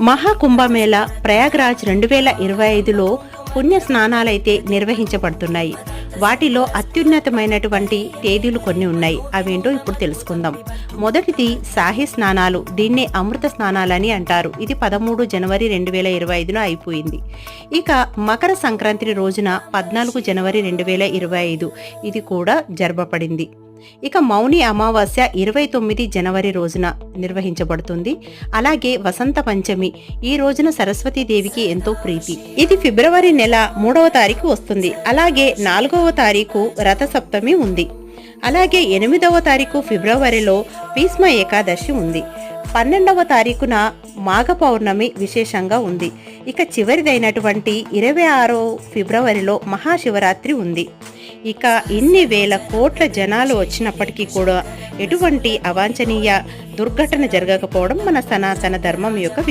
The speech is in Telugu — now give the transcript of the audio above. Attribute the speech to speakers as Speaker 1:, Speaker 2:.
Speaker 1: మహాకుంభమేళ ప్రయాగ్రాజ్ రెండు వేల ఇరవై ఐదులో పుణ్య స్నానాలైతే నిర్వహించబడుతున్నాయి. వాటిలో అత్యున్నతమైనటువంటి తేదీలు కొన్ని ఉన్నాయి. అవేంటో ఇప్పుడు తెలుసుకుందాం. మొదటిది సాహి స్నానాలు. దీన్నే అమృత స్నానాలని అంటారు. ఇది పదమూడు జనవరి రెండు వేల ఇరవై ఐదున అయిపోయింది. ఇక మకర సంక్రాంతి రోజున పద్నాలుగు జనవరి రెండు వేల ఇరవై ఐదు. ఇది కూడా జరపబడింది. ఇక మౌని అమావాస్య ఇరవై తొమ్మిది జనవరి రోజున నిర్వహించబడుతుంది. అలాగే వసంత పంచమి ఈ రోజున సరస్వతీదేవికి ఎంతో ప్రీతి. ఇది ఫిబ్రవరి నెల మూడవ తారీఖు వస్తుంది. అలాగే నాలుగవ తారీఖు రథ సప్తమి ఉంది. అలాగే ఎనిమిదవ తారీఖు ఫిబ్రవరిలో భీష్మ ఏకాదశి ఉంది. పన్నెండవ తారీఖున మాఘ పౌర్ణమి విశేషంగా ఉంది. ఇక చివరిదైనటువంటి ఇరవై ఆరో ఫిబ్రవరిలో మహాశివరాత్రి ఉంది. ఇక ఇన్ని వేల కోట్ల జనాలు వచ్చినప్పటికీ కూడా ఎటువంటి అవాంఛనీయ దుర్ఘటన జరగకపోవడం మన సనాతన ధర్మం యొక్క